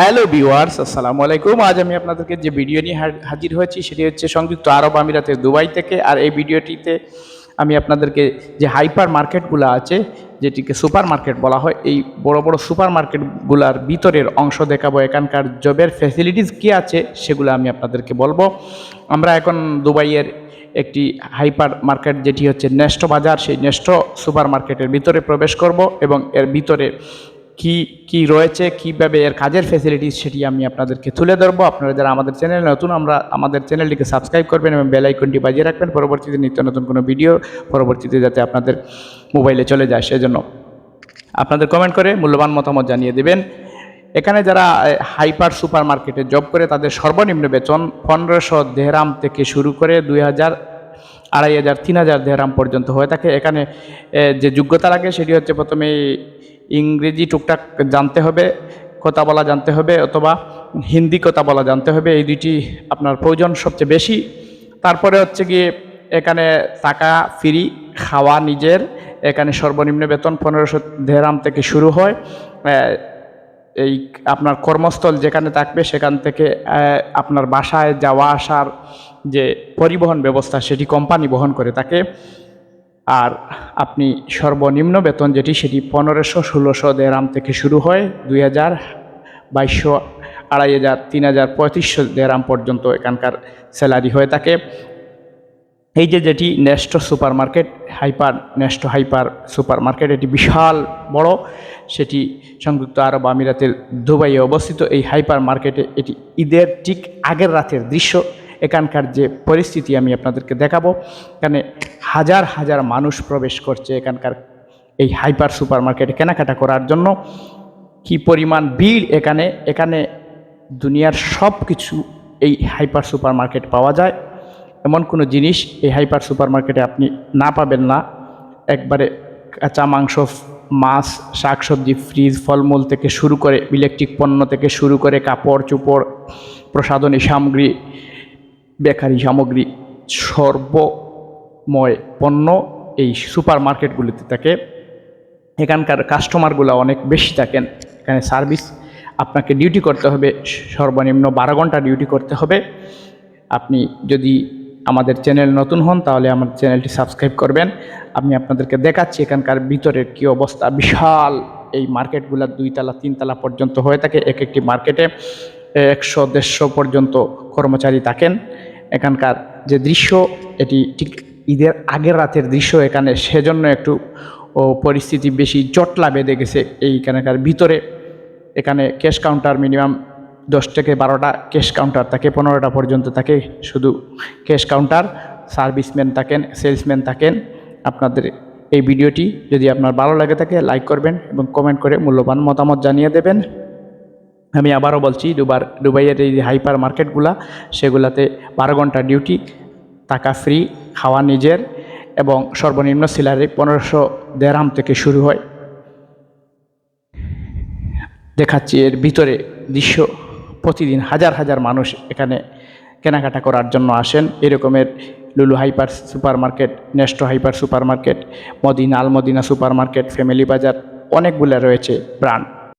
Hello viewers, আসসালামু আলাইকুম। আজ আমি আপনাদেরকে যে ভিডিও নিয়ে হাজির হয়েছি, সেটি হচ্ছে সংযুক্ত আরব আমিরাতের দুবাই থেকে। আর এই ভিডিওটিতে আমি আপনাদেরকে যে হাইপার মার্কেটগুলো আছে, যেটিকে সুপার মার্কেট বলা হয়, এই বড় বড় সুপার মার্কেটগুলোর ভিতরের অংশ দেখাবো। এখানকার জবের ফ্যাসিলিটিস কী আছে, সেগুলো আমি আপনাদেরকে বলব। আমরা এখন দুবাইয়ের একটি হাইপার মার্কেট যেটি হচ্ছে নেস্টো বাজার, সেই নেস্টো সুপার মার্কেটের ভিতরে প্রবেশ করব এবং এর ভিতরে কি কি রয়েছে, কীভাবে এর কাজের ফ্যাসিলিটিস সেটি আমি আপনাদেরকে তুলে ধরবো। আপনারা যারা আমাদের চ্যানেল নতুন, আমরা আমাদের চ্যানেলটিকে সাবস্ক্রাইব করবেন এবং বেল আইকনটি বাজিয়ে রাখবেন। পরবর্তীতে নিত্য নতুন কোনো ভিডিও পরবর্তীতে যাতে আপনাদের মোবাইলে চলে যায়, সেজন্য আপনাদের কমেন্ট করে মূল্যবান মতামত জানিয়ে দেবেন। এখানে যারা হাইপার সুপার মার্কেটে জব করে, তাদের সর্বনিম্ন বেতন পনেরোশো দেহরাম থেকে শুরু করে দুই হাজার আড়াই হাজার, তিন হাজার দেহরাম পর্যন্ত হয়ে থাকে। এখানে যে যোগ্যতা লাগে সেটি হচ্ছে প্রথমে ইংরেজি টুকটাক জানতে হবে, কথা বলা জানতে হবে অথবা হিন্দি কথা বলা জানতে হবে। এই দুইটি আপনার প্রয়োজন সবচেয়ে বেশি। তারপরে হচ্ছে গিয়ে এখানে টাকা ফ্রি, খাওয়া নিজের। এখানে সর্বনিম্ন বেতন পনেরোশো দেহরাম থেকে শুরু হয়। এই আপনার কর্মস্থল যেখানে থাকবে, সেখান থেকে আপনার বাসায় যাওয়া আসার যে পরিবহন ব্যবস্থা, সেটি কোম্পানি বহন করে থাকে। আর আপনি সর্বনিম্ন বেতন যেটি, সেটি পনেরোশো ষোলোশো দেরাম থেকে শুরু হয়, দুই হাজার বাইশশো আড়াই হাজার, তিন হাজার পঁয়ত্রিশশো দেরাম পর্যন্ত এখানকার স্যালারি হয়ে থাকে। এই যে যেটি Nesto super market hyper, Nesto hyper super market এটি বিশাল বড়। সেটি সংযুক্ত আরব আমিরাতের দুবাইয়ে অবস্থিত এই হাইপার মার্কেটে এটি ঈদের ঠিক আগের রাতের দৃশ্য। এখানকার যে পরিস্থিতি আমি আপনাদেরকে দেখাবো, এখানে হাজার হাজার মানুষ প্রবেশ করছে এখানকার এই হাইপার সুপার মার্কেটে কেনাকাটা করার জন্য। কি পরিমাণ ভিড় এখানে এখানে দুনিয়ার সব কিছু এই হাইপার সুপার মার্কেট পাওয়া যায়। এমন কোনো জিনিস এই হাইপার সুপার মার্কেটে আপনি না পাবেন না। একবারে কাঁচা মাংস মাছ, শাকসবজি, ফ্রিজ, ফলমূল থেকে শুরু করে ইলেকট্রিক পণ্য থেকে শুরু করে কাপড়, চোপড়, প্রসাধনী সামগ্রী, বেকারি সামগ্রী, সর্বময় পণ্য এই সুপার মার্কেটগুলিতে থাকে। এখানকার কাস্টমারগুলো অনেক বেশি থাকেন। এখানে সার্ভিস আপনাকে ডিউটি করতে হবে, সর্বনিম্ন বারো ঘণ্টা ডিউটি করতে হবে। আপনি যদি আমাদের চ্যানেল নতুন হন, তাহলে আমার চ্যানেলটি সাবস্ক্রাইব করবেন। আমি আপনাদেরকে দেখাচ্ছি এখানকার ভিতরের কী অবস্থা। বিশাল এই মার্কেটগুলো দুইতলা, তিনতলা পর্যন্ত হয়ে থাকে এক একটি মার্কেটে একশো, দেড়শো পর্যন্ত কর্মচারী থাকেন। এখানকার যে দৃশ্য, এটি ঠিক ঈদের আগের রাতের দৃশ্য এখানে, সেজন্য একটু পরিস্থিতি বেশি জটলা বেঁধে গেছে এইখানকার ভিতরে। এখানে ক্যাশ কাউন্টার মিনিমাম দশ থেকে বারোটা ক্যাশ কাউন্টার থাকে, পনেরোটা পর্যন্ত থাকে। শুধু ক্যাশ কাউন্টার সার্ভিসম্যান থাকেন সেলসম্যান থাকেন। আপনাদের এই ভিডিওটি যদি আপনার ভালো লাগে থাকে লাইক করবেন এবং কমেন্ট করে মূল্যবান মতামত জানিয়ে দেবেন। আমি আবারও বলছি, দুবার দুবাইয়ের এই হাইপার মার্কেটগুলা সেগুলাতে বারো ঘণ্টা ডিউটি টাকা ফ্রি খাওয়া নিজের এবং সর্বনিম্ন স্যালারি পনেরোশো দেড়াম থেকে শুরু হয়। দেখাচ্ছি এর ভিতরে দৃশ্য। প্রতিদিন হাজার হাজার মানুষ এখানে কেনাকাটা করার জন্য আসেন। এরকমের Lulu hyper super market Nesto hyper super market Madina Al Madina super market family Bazaar, অনেকগুলো রয়েছে ব্র্যান্ড।